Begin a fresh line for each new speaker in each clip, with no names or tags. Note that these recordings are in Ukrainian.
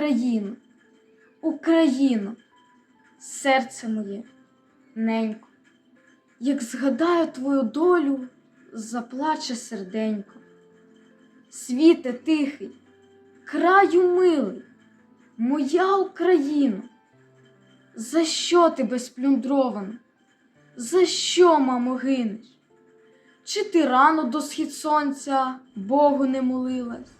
Україно, Україно, серце моє, ненько, як згадаю твою долю, заплаче серденько. Світе тихий, краю милий, моя Україна, за що ти безплюндрована? За що, мамо, гинеш? Чи ти рано до схід сонця Богу не молилась?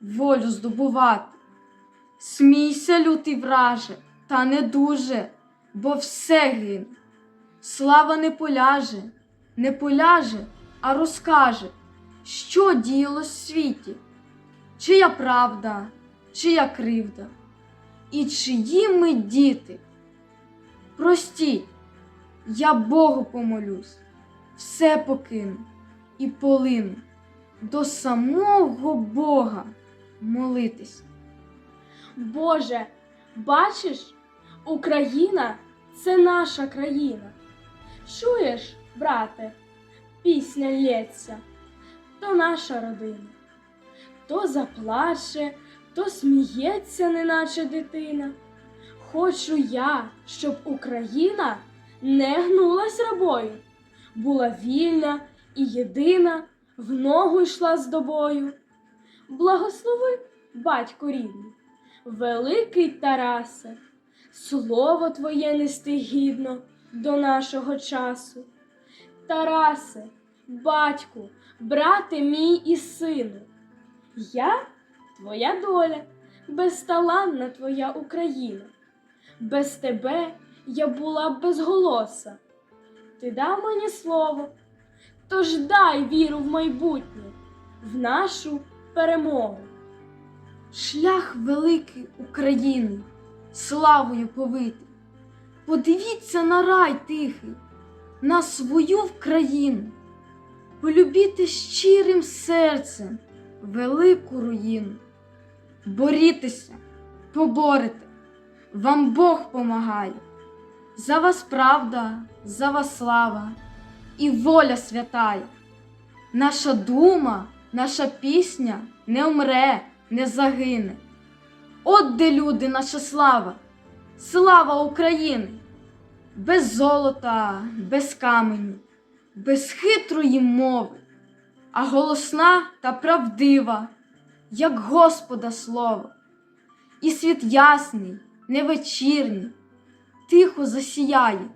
волю здобувати. Смійся, лютий враже, та не дуже, бо все гине. Слава не поляже, не поляже, а розкаже, що діялось в світі, чия правда, чия кривда, і чиї ми діти. Простіть, я Богу помолюсь, все покину і полину до самого Бога молитись.
Боже, бачиш, Україна це наша країна. Чуєш, брате, пісня лється, то наша родина. То заплаче, то сміється, неначе дитина. Хочу я, щоб Україна не гнулась рабою, була вільна і єдина, в ногу йшла з добою. Благослови, батько рідний, великий Тарасе, слово твоє нести гідно до нашого часу. Тарасе, батьку, брате мій і сину, я твоя доля, безталанна твоя Україна. Без тебе я була б безголоса. Ти дав мені слово, тож дай віру в майбутнє, в нашу перемогу.
Шлях великий України, славою повитий. Подивіться на рай тихий, на свою Вкраїну, полюбіте щирим серцем велику руїну. Борітеся, поборете, вам Бог помагає. За вас правда, за вас слава і воля святая. Наша дума, наша пісня не вмре, не загине. От де люди, наша слава, слава України, без золота, без каменю, без хитрої мови, а голосна та правдива, як Господа слово, і світ ясний, невечірній, тихо засіяє.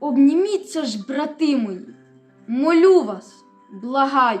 Обніміться ж, брати мої, молю вас, благаю,